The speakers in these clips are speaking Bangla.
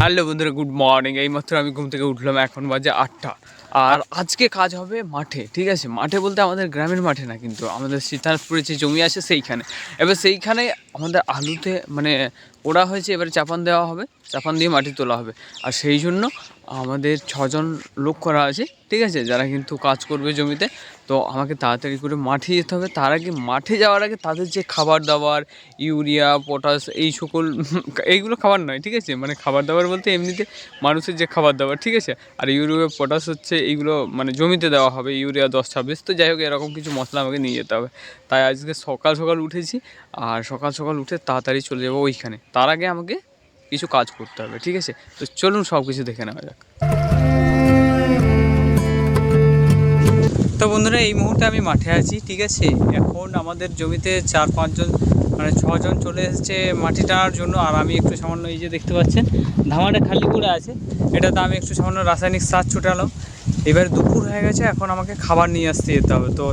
হ্যালো বন্ধুরা, গুড মর্নিং। এইমাত্র আমি ঘুম থেকে উঠলাম, এখন বাজে আটটা। আর আজকে কাজ হবে মাঠে, ঠিক আছে? মাঠে বলতে আমাদের গ্রামের মাঠে না কিন্তু, আমাদের সীতানাথপুরে যে জমি আছে সেইখানে। এবার সেইখানে আমাদের আলুতে মানে ওরা হয়েছে, এবারে চাপান দেওয়া হবে, চাপান দিয়ে মাটি তোলা হবে। আর সেই জন্য আমাদের ছজন লোক করা আছে, ঠিক আছে? যারা কিন্তু কাজ করবে জমিতে, তো আমাকে তাড়াতাড়ি করে মাঠে যেতে হবে। তার আগে মাঠে যাওয়ার আগে তাদের যে খাবার দাবার, ইউরিয়া, পটাশ, এই সকল এইগুলো খাবার নয়, ঠিক আছে? মানে খাবার দাবার বলতে এমনিতে মানুষের যে খাবার দাবার, ঠিক আছে? আর ইউরিয়া, পটাশ হচ্ছে, এইগুলো মানে জমিতে দেওয়া হবে, ইউরিয়া দশ ছাব্বিশ। তো যাই হোক, এরকম কিছু মশলা আমাকে নিয়ে যেতে হবে। তাই আজকে সকাল সকাল উঠেছি, আর সকাল সকাল উঠে তাড়াতাড়ি চলে যাব ওইখানে। তার আগে আমাকে কিছু কাজ করতে হবে, ঠিক আছে? তো চলুন সব কিছু দেখে নেওয়া যাক। তো বন্ধুরা, এই মুহূর্তে আমি মাঠে আছি, ঠিক আছে? এখন আমাদের জমিতে চার, পাঁচজন মানে ছজন চলে এসেছে মাটি টানার জন্য, আর আমি একটু সামান্য এই যে দেখতে পাচ্ছেন, ধামাটা খালি করে আছে। এটাতে আমি একটু সামান্য রাসায়নিক সার ছুটালাম। এবার দুপুর হয়ে গেছে, এখন আমাকে খাবার নিয়ে আসতে যেতে হবে। তো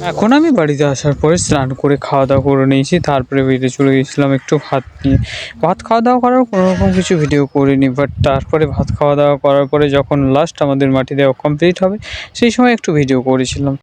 এখন আমি বাড়িতে আসার পরে স্নান করে খাওয়া দাওয়া করে নিয়েছি, তারপরে বেরিয়ে চলে গেছিলাম একটু ভাত নিয়ে। ভাত খাওয়া দাওয়া করার কোনো রকম কিছু ভিডিও করিনি বাট তারপরে ভাত খাওয়া দাওয়া করার পরে যখন লাস্ট আমাদের মাটি দেওয়া কমপ্লিট হবে, সেই সময় একটু ভিডিও করেছিলাম।